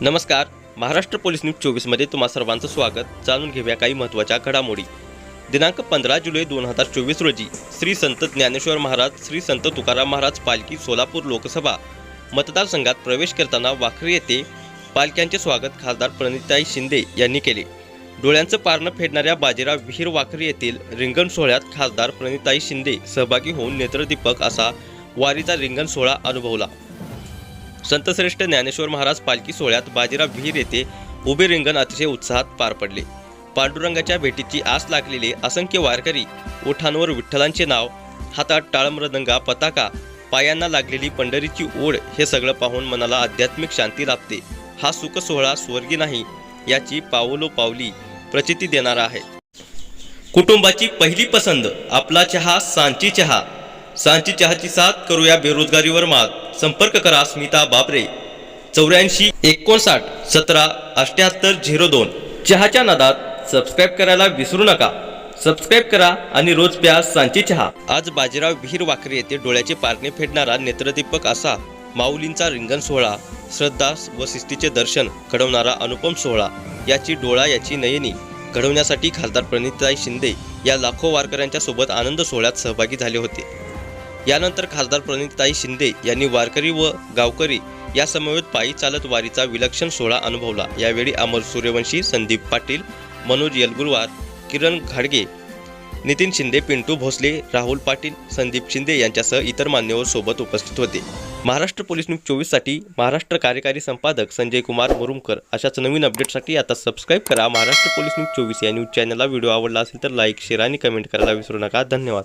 नमस्कार. Maharashtra police news चोवीसमध्ये तुम्हा सर्वांचं स्वागत. जाणून घेऊया काही महत्त्वाच्या घडामोडी. दिनांक पंधरा जुलै दोन हजार चोवीस रोजी श्री संत ज्ञानेश्वर महाराज श्री संत तुकाराम महाराज पालखी सोलापूर लोकसभा मतदारसंघात प्रवेश करताना वाखरी येथे पालख्यांचे स्वागत खासदार प्रणिताई शिंदे यांनी केले. डोळ्यांचं पारणं फेडणाऱ्या बाजीराव विहीर वाखरी येथील रिंगण सोहळ्यात खासदार प्रणिताई शिंदे सहभागी होऊन नेत्रदीपक असा वारीचा रिंगण सोहळा अनुभवला. संतश्रेष्ठ ज्ञानेश्वर महाराज पालखी सोहळ्यात बाजीराव विहीर येथे उभे रिंगण अतिशय उत्साहात पार पडले. पांडुरंगाच्या भेटीची आस लागलेले असंख्य वारकरी ओठांवर विठ्ठलांचे नाव हातात टाळमृदंगा पताका पायांना लागलेली पंढरीची ओढ हे सगळं पाहून मनाला आध्यात्मिक शांती लाभते. हा सुख सोहळा स्वर्गी नाही याची पावलो पावली प्रचिती देणारा आहे. कुटुंबाची पहिली पसंत आपला चहा सांची चहा. सांची चहाची साथ करूया बेरोजगारीवर मात. संपर्क करा स्मिता बाबरे चौऱ्याऐंशी एकोणसाठ सतरा अठ्याहत्तर झिरो दोन. चहाच्या नादात सबस्क्राईब करायला विसरू नका. सबस्क्राईब करा आणि रोज प्या सांची चहा. आज बाजीराव विहीर वाकरे येथे डोळ्याचे पारणे फेडणारा नेत्रदीपक असा. माऊलींचा रिंगण सोहळा. श्रद्धा व शिस्तीचे दर्शन घडवणारा अनुपम सोहळा. याची डोळा याची नयनी घडवण्यासाठी खासदार प्रणिताई शिंदे या लाखो वारकऱ्यांच्या सोबत आनंद सोहळ्यात सहभागी झाले होते. यानंतर खासदार प्रणिताई शिंदे यांनी वारकरी व गावकरी या समवेत पायी चालत वारीचा विलक्षण सोहळा अनुभवला. यावेळी अमर सूर्यवंशी संदीप पाटील मनोज यलगुरवार किरण घाडगे नितीन शिंदे पिंटू भोसले राहुल पाटील संदीप शिंदे यांच्यासह इतर मान्यवर सोबत उपस्थित होते. महाराष्ट्र पोलीस न्यूज चोवीससाठी महाराष्ट्र कार्यकारी संपादक संजय कुमार मुरुमकर अशाच नवीन अपडेटसाठी आता सबस्क्राईब करा. महाराष्ट्र पोलीस न्यूज चोवीस या न्यूज चॅनलला. व्हिडिओ आवडला असेल तर लाईक शेअर आणि कमेंट करायला विसरू नका. धन्यवाद.